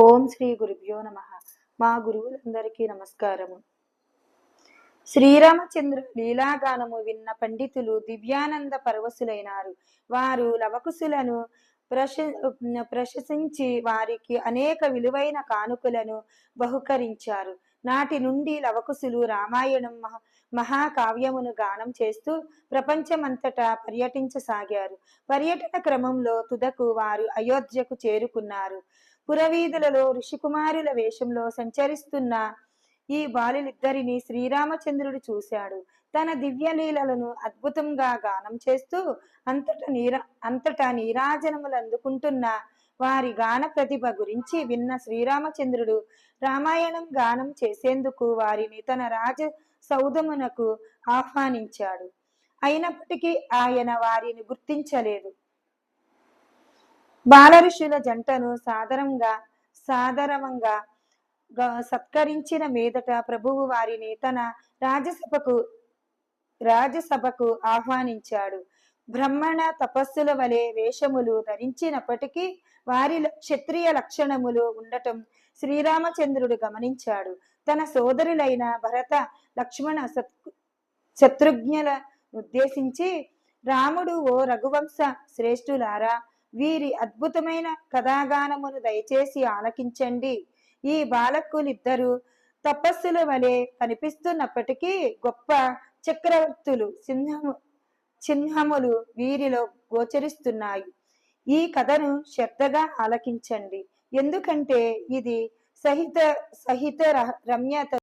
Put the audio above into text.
ఓం శ్రీ గురుభ్యో నమ. మా గురువులందరికీ నమస్కారము. శ్రీరామచంద్ర లీలాగానము విన్న పండితులు దివ్యానంద పరవశులైనారు. వారు లవకుశులను ప్రశ ప్రశంసించి వారికి అనేక విలువైన కానుకలను బహుకరించారు. నాటి నుండి లవకుశులు రామాయణం మహా మహాకావ్యమును గానం చేస్తూ ప్రపంచమంతటా పర్యటించసాగారు. పర్యటన క్రమంలో తుదకు వారు అయోధ్యకు చేరుకున్నారు. పురవీధులలో ఋషికుమారుల వేషంలో సంచరిస్తున్న ఈ బాలులిద్దరిని శ్రీరామచంద్రుడు చూశాడు. తన దివ్యలీలలను అద్భుతంగా గానం చేస్తూ అంతట నీరా అంతటా నీరాజనములు అందుకుంటున్న వారి గాన ప్రతిభ గురించి విన్న శ్రీరామచంద్రుడు రామాయణం గానం చేసేందుకు వారిని తన రాజ సౌధమునకు ఆహ్వానించాడు. అయినప్పటికీ ఆయన వారిని గుర్తించలేదు. బాలఋషుల జంటను సాదరంగా సాదరవంగా సత్కరించిన మీదట ప్రభువు వారిని తన రాజసభకు రాజసభకు ఆహ్వానించాడు. బ్రహ్మణ తపస్సుల వలె వేషములు ధరించినప్పటికీ వారి క్షత్రియ లక్షణములు ఉండటం శ్రీరామచంద్రుడు గమనించాడు. తన సోదరులైన భరత లక్ష్మణ శత్- శత్రుఘ్నుల ఉద్దేశించి రాముడు ఓ రఘువంశ శ్రేష్ఠులారా వీరి అద్భుతమైన కథాగానమును దయచేసి ఆలకించండి. ఈ బాలకులిద్దరూ తపస్సుల వలె కనిపిస్తున్నప్పటికీ గొప్ప చక్రవర్తులు సింహము చిహ్నములు వీరిలో గోచరిస్తున్నాయి. ఈ కథను శ్రద్ధగా ఆలకించండి. ఎందుకంటే ఇది సహిత సహిత రమ్యత